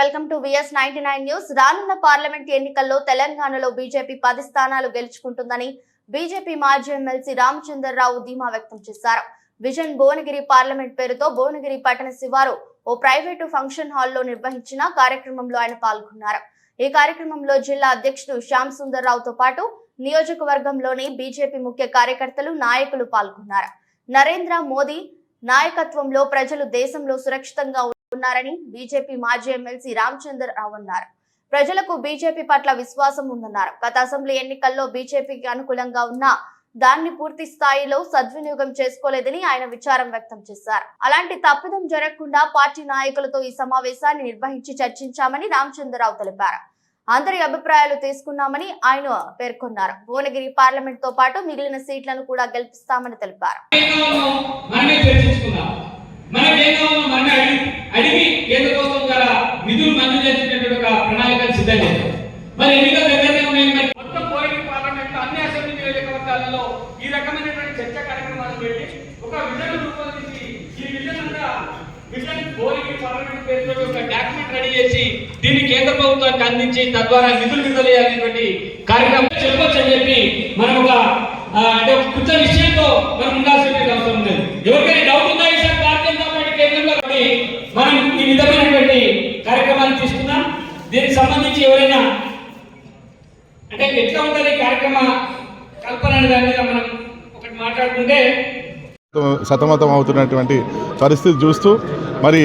Welcome to VS ninety nine news. రానున్న parliament ఎన్నికల్లో తెలంగాణలో బీజేపీ పది స్థానాలు గెలుచుకుంటుందని బీజేపీ మాజీ ఎమ్మెల్సీ రామచంద్రరావు ధీమా వ్యక్తం చేశారు. విజన్ భువనగిరి పార్లమెంట్ పేరుతో భువనగిరి పట్టణ శివారు ఓ ప్రైవేటు ఫంక్షన్ హాల్లో నిర్వహించిన కార్యక్రమంలో ఆయన పాల్గొన్నారు. ఈ కార్యక్రమంలో జిల్లా అధ్యక్షుడు శ్యామ్ సుందర్రావుతో పాటు నియోజకవర్గంలోని బీజేపీ ముఖ్య కార్యకర్తలు నాయకులు పాల్గొన్నారు. నరేంద్ర మోదీ నాయకత్వంలో ప్రజలు దేశంలో సురక్షితంగా ఉన్నారని బీజేపీ మాజీ ఎమ్మెల్సీ రామచందర్ రావు అన్నారు. ప్రజలకు బీజేపీ పట్ల విశ్వాసం ఉందన్నారు. గత అసెంబ్లీ ఎన్నికల్లో బీజేపీకి అనుకూలంగా ఉన్న దాన్ని పూర్తి స్థాయిలో సద్వినియోగం చేసుకోలేదని ఆయన విచారం వ్యక్తం చేశారు. అలాంటి తప్పిదం జరగకుండా పార్టీ నాయకులతో ఈ సమావేశాన్ని నిర్వహించి చర్చించామని రామచంద్రరావు తెలిపారు. అందరి అభిప్రాయాలు తీసుకున్నామని ఆయన పేర్కొన్నారు. భువనగిరి పార్లమెంట్తో పాటు మిగిలిన సీట్లను కూడా గెలిపిస్తామని తెలిపారు. మనకేం కావాలో మనమే అడిగి అడిగి కేంద్ర ప్రభుత్వం ద్వారా నిధులు మంజూరు చేసినటువంటి ఒక ప్రణాళికను సిద్ధం చేద్దాం మరి ఎన్నికల దగ్గరనే ఉన్నాయి మరి మొత్తం పోయిన పార్లమెంట్ అన్ని అసెంబ్లీ నియోజకవర్గాలలో ఈ రకమైనటువంటి చర్చ కార్యక్రమాలు పెట్టి ఒక విజన్ రూపొందించి ఈ విజన్ అంతా విజన్ పోలింగ్ పార్లమెంట్ పేరుతో ఒక డాక్యుమెంట్ రెడీ చేసి దీన్ని కేంద్ర ప్రభుత్వానికి అందించి తద్వారా నిధులు విడుదల చేయాలనేటువంటి కార్యక్రమం చెప్పొచ్చు అని చెప్పి మనం ఒక అంటే ఒక కృత విషయంతో మనం ఉండాల్సిన అవసరం లేదు. ఎవరికైనా డౌట్ విధమైనటువంటి కార్యక్రమాలు తీసుకున్నాం దీనికి సంబంధించి ఎవరైనా అంటే ఎట్లా ఉంటుంది కార్యక్రమ కల్పన అనే దాని మీద మనం ఒకటి మాట్లాడుకుంటే సతమతం అవుతున్నటువంటి పరిస్థితి చూస్తూ మరి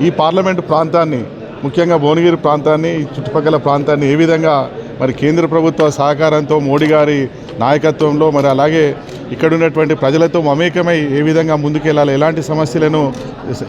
ఈ పార్లమెంటు ప్రాంతాన్ని ముఖ్యంగా భువనగిరి ప్రాంతాన్ని చుట్టుపక్కల ప్రాంతాన్ని ఏ విధంగా మరి కేంద్ర ప్రభుత్వ సహకారంతో మోడీ గారి నాయకత్వంలో మరి అలాగే ఇక్కడ ఉన్నటువంటి ప్రజలతో మమేకమై ఏ విధంగా ముందుకెళ్ళాలి? ఎలాంటి సమస్యలను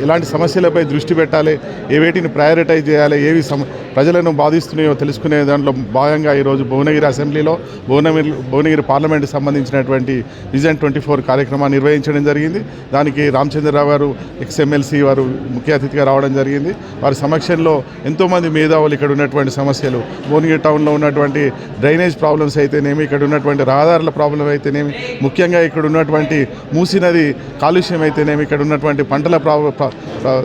ఎలాంటి సమస్యలపై దృష్టి పెట్టాలి? ఏ వేటిని ప్రయారిటైజ్ చేయాలి? ఏవి సమ ప్రజలను బాధిస్తున్నాయో తెలుసుకునే దాంట్లో భాగంగా ఈరోజు భువనగిరి అసెంబ్లీలో భువనగిరి భువనగిరి పార్లమెంట్కి సంబంధించినటువంటి విజన్ ట్వంటీ ఫోర్ కార్యక్రమాన్ని నిర్వహించడం జరిగింది. దానికి రామచంద్రరావు గారు ఎక్స్ఎమ్మెల్సీ వారు ముఖ్య అతిథిగా రావడం జరిగింది. వారి సమక్షంలో ఎంతోమంది మేధావులు ఇక్కడ ఉన్నటువంటి సమస్యలు. భువనగిరి టౌన్లో ఉన్నటువంటి డ్రైనేజ్ ప్రాబ్లమ్స్ అయితేనేమి ఇక్కడ ఉన్నటువంటి రహదారుల ప్రాబ్లం అయితేనేమి ముఖ్యంగా ఇక్కడ ఉన్నటువంటి మూసినది కాలుష్యం అయితేనేమి ఇక్కడ ఉన్నటువంటి పంటల ప్రా-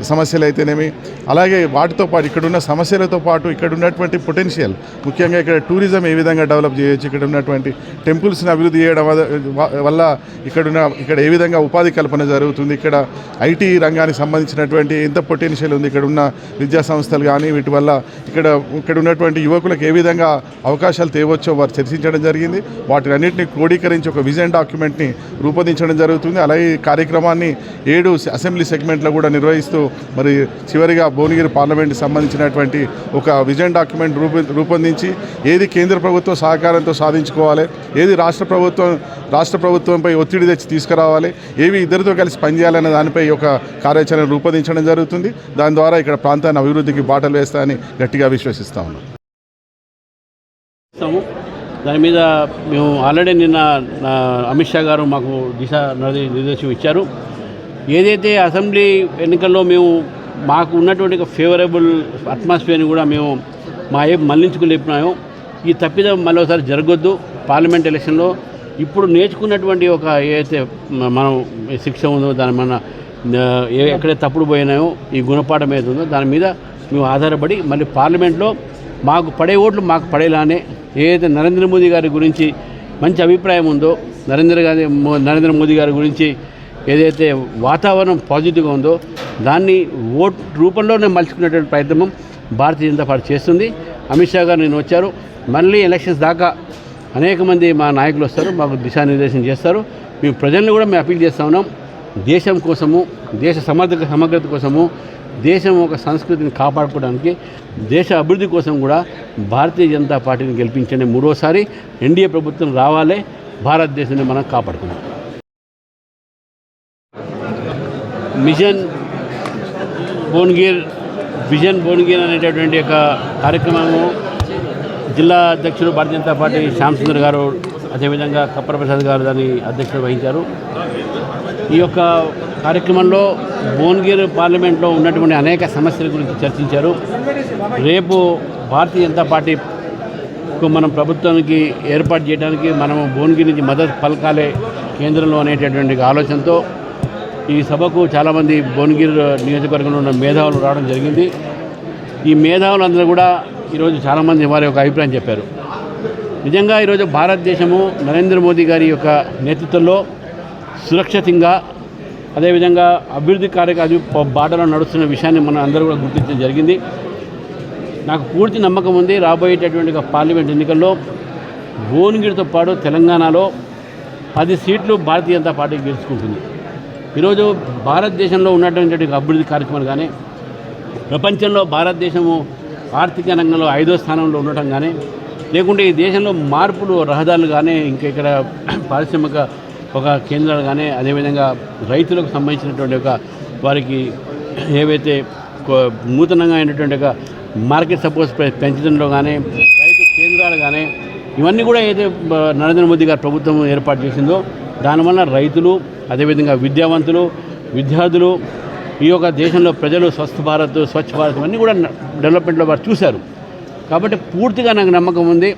సమస్యలు అయితేనేమి అలాగే వాటితో పాటు ఇక్కడ ఉన్న సమస్యలతో పాటు ఇక్కడ ఉన్నటువంటి పొటెన్షియల్ ముఖ్యంగా ఇక్కడ టూరిజం ఏ విధంగా డెవలప్ చేయొచ్చు ఇక్కడ ఉన్నటువంటి టెంపుల్స్ని అభివృద్ధి చేయడం వల్ల ఇక్కడున్న ఇక్కడ ఏ విధంగా ఉపాధి కల్పన జరుగుతుంది ఇక్కడ ఐటీ రంగానికి సంబంధించినటువంటి ఎంత పొటెన్షియల్ ఉంది ఇక్కడ ఉన్న విద్యా సంస్థలు కానీ వీటి వల్ల ఇక్కడ ఇక్కడ ఉన్నటువంటి యువకులకు ఏ విధంగా అవకాశాలు తేవచ్చో వారు చర్చించడం జరిగింది. వాటిని అన్నింటినీ క్రోడీకరించి ఒక విజన్ డాక్యుమెంట్ని రూపొందించడం జరుగుతుంది. అలాగే ఈ కార్యక్రమాన్ని ఏడు అసెంబ్లీ సెగ్మెంట్లో కూడా నిర్వహిస్తూ మరి చివరిగా భువనగిరి పార్లమెంట్కి సంబంధించినటువంటి ఒక విజన్ డాక్యుమెంట్ రూపొ రూపొందించి ఏది కేంద్ర ప్రభుత్వం సహకారంతో సాధించుకోవాలి ఏది రాష్ట్ర ప్రభుత్వం రాష్ట్ర ప్రభుత్వంపై ఒత్తిడి తెచ్చి తీసుకురావాలి ఏవి ఇద్దరితో కలిసి పనిచేయాలనే దానిపై ఒక కార్యాచరణ రూపొందించడం జరుగుతుంది. దాని ద్వారా ఇక్కడ ప్రాంతాన్ని అభివృద్ధికి బాటలు వేస్తాయని గట్టిగా విశ్వసిస్తా ఉన్నాం. దాని మీద మేము ఆల్రెడీ నిన్న అమిత్ షా గారు మాకు దిశ నిర్దేశం ఇచ్చారు. ఏదైతే అసెంబ్లీ ఎన్నికల్లో మేము మాకు ఉన్నటువంటి ఫేవరబుల్ అట్మాస్ఫియర్ని కూడా మేము మా వైపు మళ్ళించుకులేపినాము ఈ తప్పిదం మరోసారి జరగొద్దు. పార్లమెంట్ ఎలక్షన్లో ఇప్పుడు నేర్చుకున్నటువంటి ఒక ఏదైతే మనం శిక్ష ఉందో దాని మన ఆ, ఏ తప్పుడు పోయినాయో ఈ గుణపాఠం ఏది ఉందో దాని మీద మేము ఆధారపడి మళ్ళీ పార్లమెంట్లో మాకు పడే ఓట్లు మాకు పడేలానే ఏదైతే నరేంద్ర మోదీ గారి గురించి మంచి అభిప్రాయం ఉందో నరేంద్ర గారి నరేంద్ర మోదీ గారి గురించి ఏదైతే వాతావరణం పాజిటివ్గా ఉందో దాన్ని ఓట్ రూపంలోనే మలుచుకునేటువంటి ప్రయత్నం భారతీయ జనతా పార్టీ చేస్తుంది. అమిత్ షా గారు నేను వచ్చారు. మళ్ళీ ఎలక్షన్స్ దాకా అనేక మంది మా నాయకులు వస్తారు మాకు దిశానిర్దేశం చేస్తారు. మేము ప్రజల్ని కూడా మేము అప్పీల్ చేస్తా ఉన్నాం. దేశం కోసము దేశ సమర్థ సమగ్రత కోసము దేశం ఒక సంస్కృతిని కాపాడుకోవడానికి దేశ అభివృద్ధి కోసం కూడా భారతీయ జనతా పార్టీని గెలిపించండి. మూడోసారి ఎన్డీఏ ప్రభుత్వం రావాలే భారతదేశాన్ని మనం కాపాడుకుందాం. మిషన్ భువనగిర్ విజన్ భువనగిర్ అనేటటువంటి ఒక కార్యక్రమము జిల్లా అధ్యక్షుడు భారతీయ జనతా పార్టీ శ్యామ్ సుందర్ గారు అదేవిధంగా కప్పర ప్రసాద్ గారు దాని అధ్యక్షుడు వహించారు. ఈ యొక్క కార్యక్రమంలో భువనగిరి పార్లమెంట్లో ఉన్నటువంటి అనేక సమస్యల గురించి చర్చించారు. రేపు భారతీయ జనతా పార్టీ మనం ప్రభుత్వానికి ఏర్పాటు చేయడానికి మనం భువనగిరి నుంచి మద్దతు పలకాలే కేంద్రంలో అనేటటువంటి ఆలోచనతో ఈ సభకు చాలామంది భువనగిరి నియోజకవర్గంలో ఉన్న మేధావులు రావడం జరిగింది. ఈ మేధావులందరూ కూడా ఈరోజు చాలామంది వారి యొక్క అభిప్రాయం చెప్పారు. నిజంగా ఈరోజు భారతదేశము నరేంద్ర మోదీ గారి యొక్క నేతృత్వంలో సురక్షితంగా అదేవిధంగా అభివృద్ధి కార్యక్రమ బాటలో నడుస్తున్న విషయాన్ని మనం అందరూ కూడా గుర్తించడం జరిగింది. నాకు పూర్తి నమ్మకం ఉంది రాబోయేటటువంటి పార్లమెంట్ ఎన్నికల్లో భువనగిరితో పాటు తెలంగాణలో పది సీట్లు భారతీయ జనతా పార్టీ గెలుచుకుంటుంది. ఈరోజు భారతదేశంలో ఉన్నటువంటి అభివృద్ధి కార్యక్రమాలు కానీ ప్రపంచంలో భారతదేశము ఆర్థిక రంగంలో ఐదో స్థానంలో ఉండటం కానీ లేకుంటే ఈ దేశంలో మార్పులు రహదారులు కానీ ఇంకా ఇక్కడ పారిశ్రామిక ఒక కేంద్రాలు కానీ అదేవిధంగా రైతులకు సంబంధించినటువంటి ఒక వారికి ఏవైతే నూతనంగా అయినటువంటి ఒక మార్కెట్ సపోర్ట్ పెంచడంలో కానీ రైతు కేంద్రాలు కానీ ఇవన్నీ కూడా ఏదైతే నరేంద్ర మోదీ గారు ప్రభుత్వం ఏర్పాటు చేసిందో దానివల్ల రైతులు అదేవిధంగా విద్యావంతులు విద్యార్థులు ఈ యొక్క దేశంలో ప్రజలు స్వస్థ భారత్ స్వచ్ఛ భారత్ ఇవన్నీ కూడా డెవలప్మెంట్లో వారు చూశారు. కాబట్టి పూర్తిగా నాకు నమ్మకం ఉంది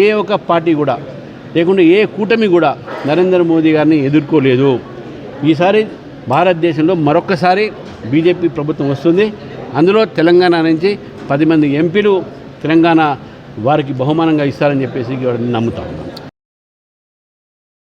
ఏ ఒక్క పార్టీ కూడా లేకుంటే ఏ కూటమి కూడా నరేంద్ర మోదీ గారిని ఎదుర్కోలేదు. ఈసారి భారతదేశంలో మరొకసారి బీజేపీ ప్రభుత్వం వస్తుంది. అందులో తెలంగాణ నుంచి పది మంది ఎంపీలు తెలంగాణ వారికి బహుమానంగా ఇస్తారని చెప్పేసి నమ్ముతాం.